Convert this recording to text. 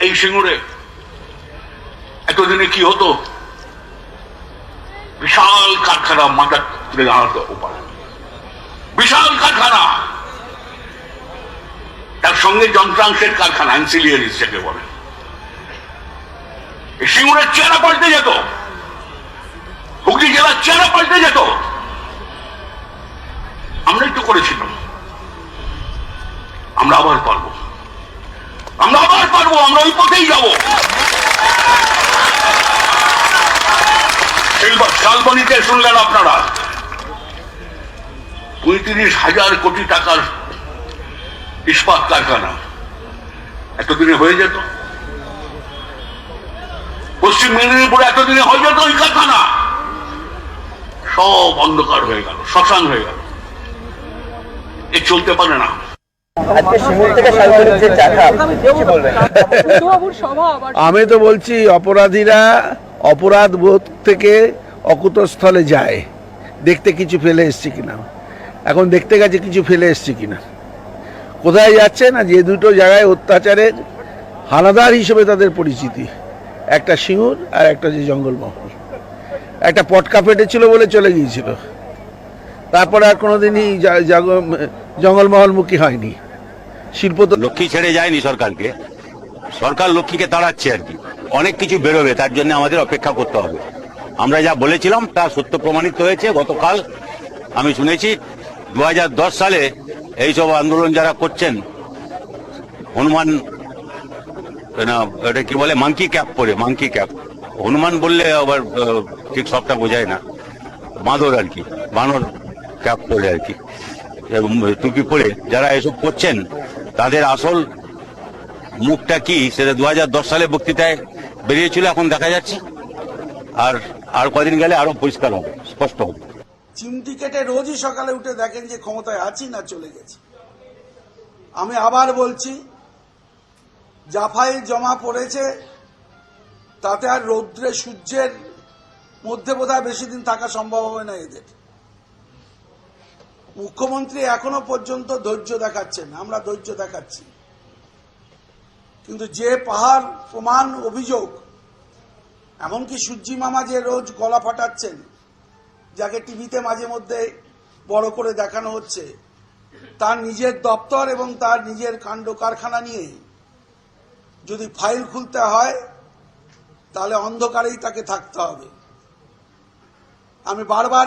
এই সিঙ্গুরে। এতদিনে কি হতো? বিশাল কারখানা মাথা তুলে দাঁড়াতো ওপারে বিশাল কারখানা। তার সঙ্গে যন্ত্রাংশের কারখানা অ্যান্সিলিয়ারিস যাকে বলে। সিঙ্গুরের চেহারা পাল্টে যেত। হুগলি জেলার চেহারা পাল্টে যেত। আমরা একটু করেছিলাম। আমরা আবার পারব। আমরা আবার পারব, আমরা ওই পথেই যাব। শালবনিতে শুনলেন আপনারা। পঁয়ত্রিশ হাজার কোটি টাকার ইস্পাত কারখানা। এতদিনে হয়ে যেত। পশ্চিম মেদিনীপুরে এতদিনে হয়ে যেত ওই কারখানা। সব অন্ধকার হয়ে গেল, শ্মশান হয়ে গেল। এ চলতে পারে না। আমি তো বলছি, অপরাধীরা অপরাধ বোধ থেকে অকুতস্থলে যায়। দেখতে কিছু ফেলে এসছে কিনা। এখন দেখতে গেছে কিছু ফেলে এসছে কিনা। কোথায় যাচ্ছে না, যে দুটো জায়গায় অত্যাচারের হানাদার হিসেবে তাদের পরিচিতি। একটা সিঙ্গুর আর একটা যে জঙ্গলমহল। একটা পটকা ফেটেছিল বলে চলে গিয়েছিল। তারপরে আর কোনোদিনই জঙ্গলমহলমুখী হয়নি। শিল্প তো লক্ষ্মী ছেড়ে যায়নি সরকারকে। সরকার লক্ষ্মীকে তাড়াচ্ছে আর কি। অনেক কিছু বেরোবে, তার জন্য আমাদের অপেক্ষা করতে হবে। আমরা যা বলেছিলাম, তা সত্য প্রমাণিত হয়েছে। গতকাল আমি শুনেছি দু হাজার দশ সালে এইসব আন্দোলন যারা করছেন, হনুমান এটা কি বলে, মাংকি ক্যাপ পরে, মাংকি ক্যাপ। হনুমান বললে আবার ঠিক সবটা বোঝায় না। বাঁদর আর কি, বানর। ক্যাপ পরে আর কি। এবং টুপি পরে যারা এসব করছেন, তাদের আসল মুখটা কি সেটা দু হাজার দশ সালে বক্তৃতায় বেরিয়েছিল, এখন দেখা যাচ্ছে। আর আর কদিন গেলে আরও পরিষ্কার হবে, স্পষ্ট হবে। চিমটি কেটে রোজই সকালে উঠে দেখেন যে ক্ষমতায় আছি না চলে গেছি। আমি আবার বলছি, জাফাই জমা পড়েছে, তাতে আর রৌদ্রে সূর্যের মধ্যে বোধহয় বেশি দিন থাকা সম্ভব হবে না এদের। মুখ্যমন্ত্রী এখনও পর্যন্ত ধৈর্য দেখাচ্ছেন, আমরা ধৈর্য দেখাচ্ছি। কিন্তু যে পাহাড় প্রমাণ অভিযোগ, এমনকি সূর্যি মামা যে রোজ গলা ফাটাচ্ছেন, যাকে টিভিতে মাঝে মধ্যে বড় করে দেখানো হচ্ছে, তার নিজের দপ্তর এবং তার নিজের কাণ্ড কারখানা নিয়ে যদি ফাইল খুলতে হয়, তাহলে অন্ধকারেই তাকে থাকতে হবে। আমি বারবার